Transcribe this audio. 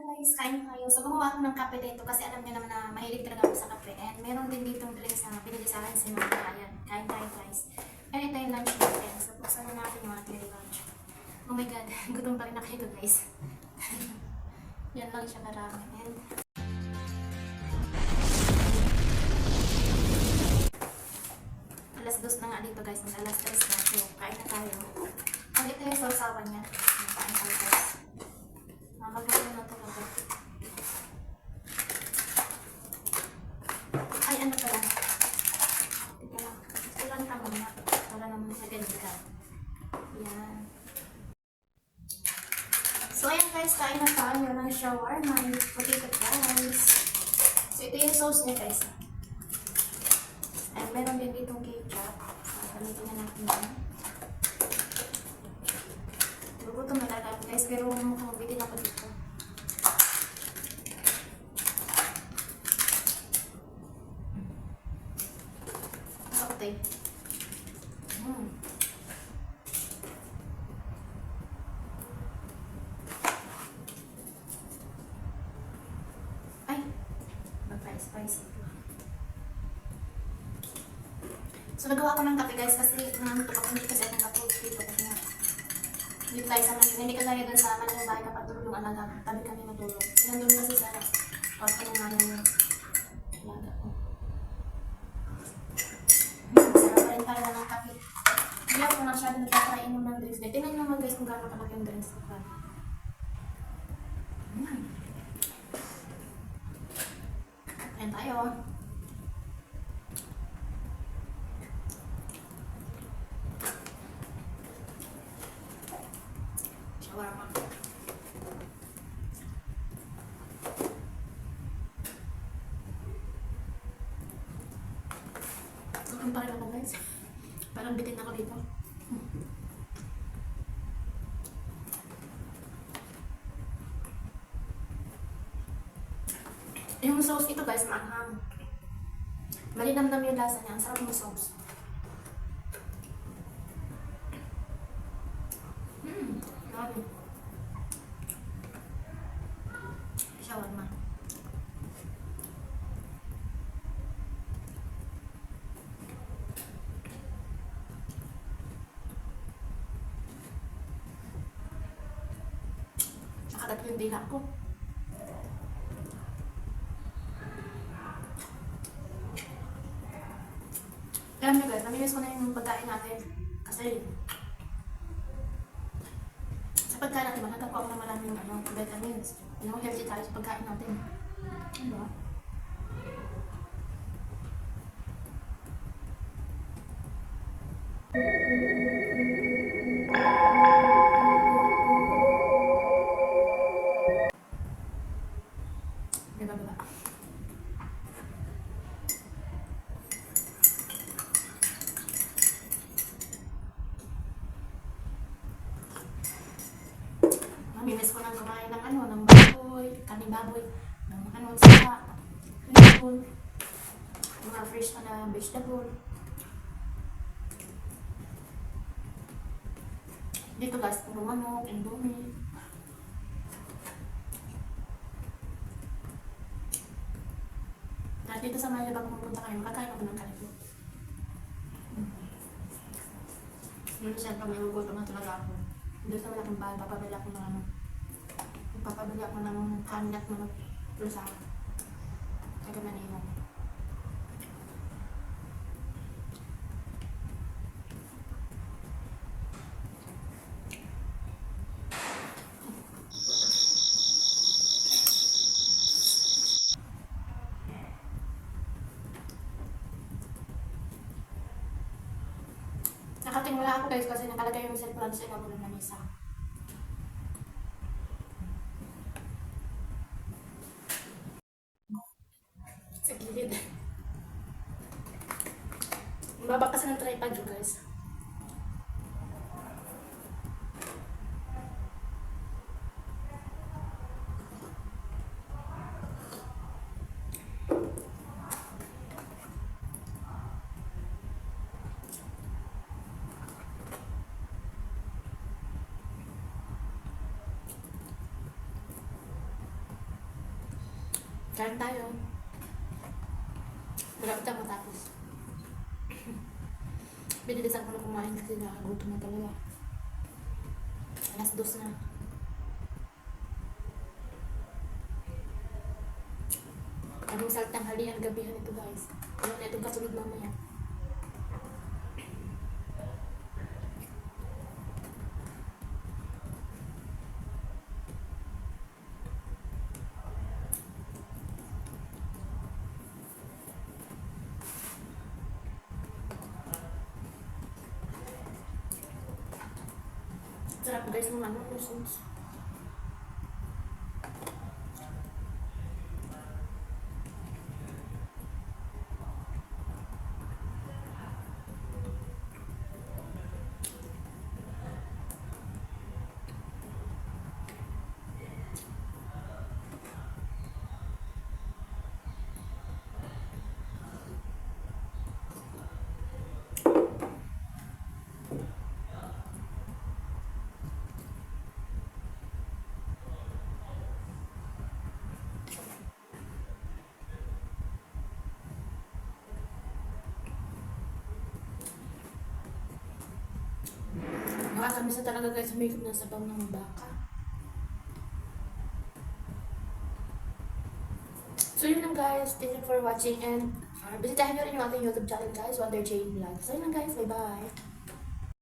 guys, kain tayo. So gumawa ako ng kape dito kasi alam niyo naman na mahilig talaga ako sa kape. And meron din ditong drinks na pinili sa akin si Mama. Ayan, kain tayo guys. And ito yung lunch natin. So buksan na natin yung ating lunch. Oh my god, gutom pa rin ako ito guys. Yan lang siya karami. And alas dos na nga dito guys. Alas tres na. So kain na tayo. And ito yung sausawan niya. Kain tayo guys. Makakagulo na talaga. Ay, ano pala? Ito lang. Lang tama. Para naman sa ganito. Yan. So, ayan guys, kain na tayo ng shawarma with potato fries. So, ito yung sauce niya guys. And meron din ditong ketchup. So, gamitin na natin yan. Gugutom na talaga ako, guys, pero mukhang bitin ako dito. Eh. Mm. Ay, magpa-spicy. So, nagawa ko ng kape guys kasi nangantok ako hindi kasi akong katulog dito kasi nga dito tayo sa Manila. Hindi ka tayo dun sa Manila bahay kapag tulog yung alaga. Tabi kami matulog. Nandun kasi sa kwarto ng nanay yung alaga ko. Sarap rin talaga ng kape. Hindi ako masyado nagtatry inom ng drinks. Dahil tingnan naman guys kung gaano kalaki yung drinks ko. Hmm. Ayan tayo. Shawarma. Ang parang ako guys. Parang bitin ako dito. Yung sauce ito guys, maanghang. Malinamnam yung lasa niya. Ang sarap ng sauce. Nakagat yung dila ko. Alam niyo guys, namimiss ko na yung pagkain natin. Kasi sa pagkain natin, makakap ako na maraming ano, vitamins. Ano, healthy tayo sa pagkain natin. Ano ba? Diba, ano, ng baboy, kaning baboy, ng ano, saka, vegetable, mga fresh na vegetable. Dito guys, puro manok, indomie. Dahil dito sa Manila, pag pupunta kayo, makakain ako ng kalito. Yun siya, pag nagugutom na talaga ako. Doon sa malaking bahay, papabili ako ng ano. Papabili ako ng kanin at manok. Sa taga Manila. Nakatingala ako guys kasi nakalagay yung cellphone sa ilalim ng lamesa. Baba kasi ng tripod yun guys. Kain tayo. Wala kita matapos. Binilisan ko na kumain kasi nakagutom na talaga. Alas dos na. Anong saltang halian gabihan ito guys. Ano na itong kasunod mamaya. Sarap guys ng ano, mussels. Nakakamiss na talaga guys humigop ng sabaw ng baka. So yun lang guys. Thank you for watching and uh, bisitahin nyo rin yung ating YouTube channel guys, Wonder Jane Vlog. So yun lang guys. Bye-bye.